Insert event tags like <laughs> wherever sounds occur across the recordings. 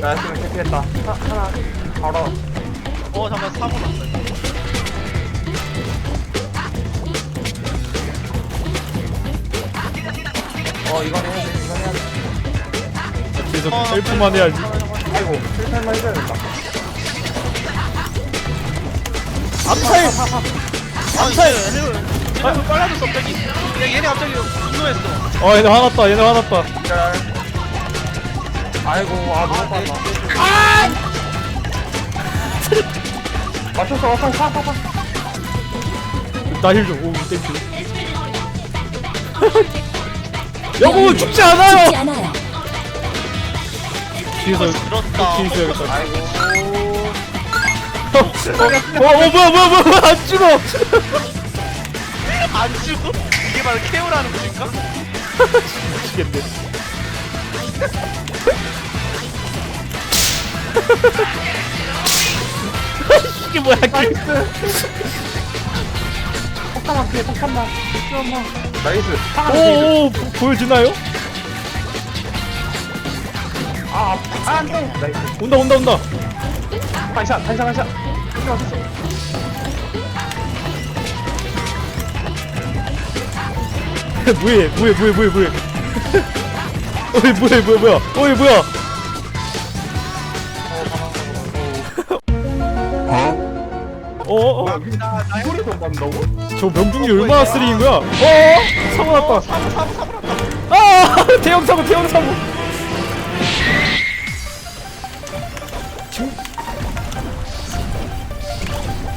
나 지금 대피했다. 하, 하나, 바로. 어 잠깐 사고 났어 어, 이건 해야 돼, 이건 해야 돼. 계속 셀프만 해야지. 아이고, 실패만 해줘야 된다. 암살! 아 이제 얘네 쟤네 빨라졌어 갑자기 야 얘네 갑자기 분노했어 어, 얘네 화났다, 얘네 화났다. 짤. 아이고, 아, 너무 빨라. 맞췄어, 맞췄어, 파, 파, 파. 나힐 좀, 오, 땡큐. <laughs> 여보, 죽지 않아요! 뒤에서, 들었다 뒤에 있어야겠다. 아이고. 어, 어, 어, 뭐야, 뭐야, 뭐야, 뭐야, 안 죽어! <laughs> 안 죽어? 이게 바로 케어라는 것인가? <laughs> 미치겠네. 이게 뭐야, 이게. 폭탄만 피해, 폭탄만. 폭탄만. 나이스. 오, 오, 보- 보여주나요? 아, 아, 안 돼. 나이스. 온다, 온다, 온다. 반샷, 반샷, 반샷. 됐어, 됐어. 뭐해, 뭐해, 뭐해, 뭐해, 뭐해. 어이, 뭐해, 뭐야, 뭐야. 어이, 뭐야. 어, 어, 어. 나, 나 소리 좀 난다고? 저 명중률 얼마나 쓰리인 거야? 어, 사고 났다. 사고 사고 사고 났다 아, 대형 사고, 대형 사고.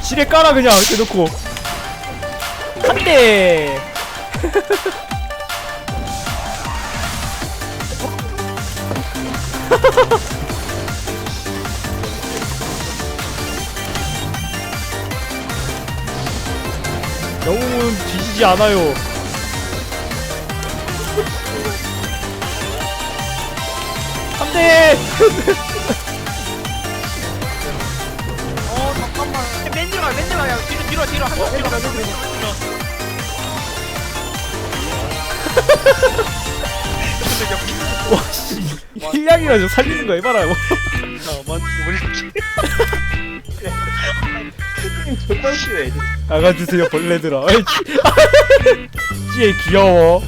지금 깔아 그냥 이렇게 놓고 한 대. <laughs> <laughs> 영웅은 뒤지지 않아요. 안 돼! 어 잠깐만 맨 뒤로 가, 맨 뒤로 가. 야 뒤로 뒤로 뒤로 한번 뒤로 가, 뒤로 <laughs> 와, 씨. 힐량이라 좀 살리는 거 해봐라, 이거. 잠깐만 존나 싫어. 나가주세요, 벌레들아. 아이, 찌- 찌에 귀여워.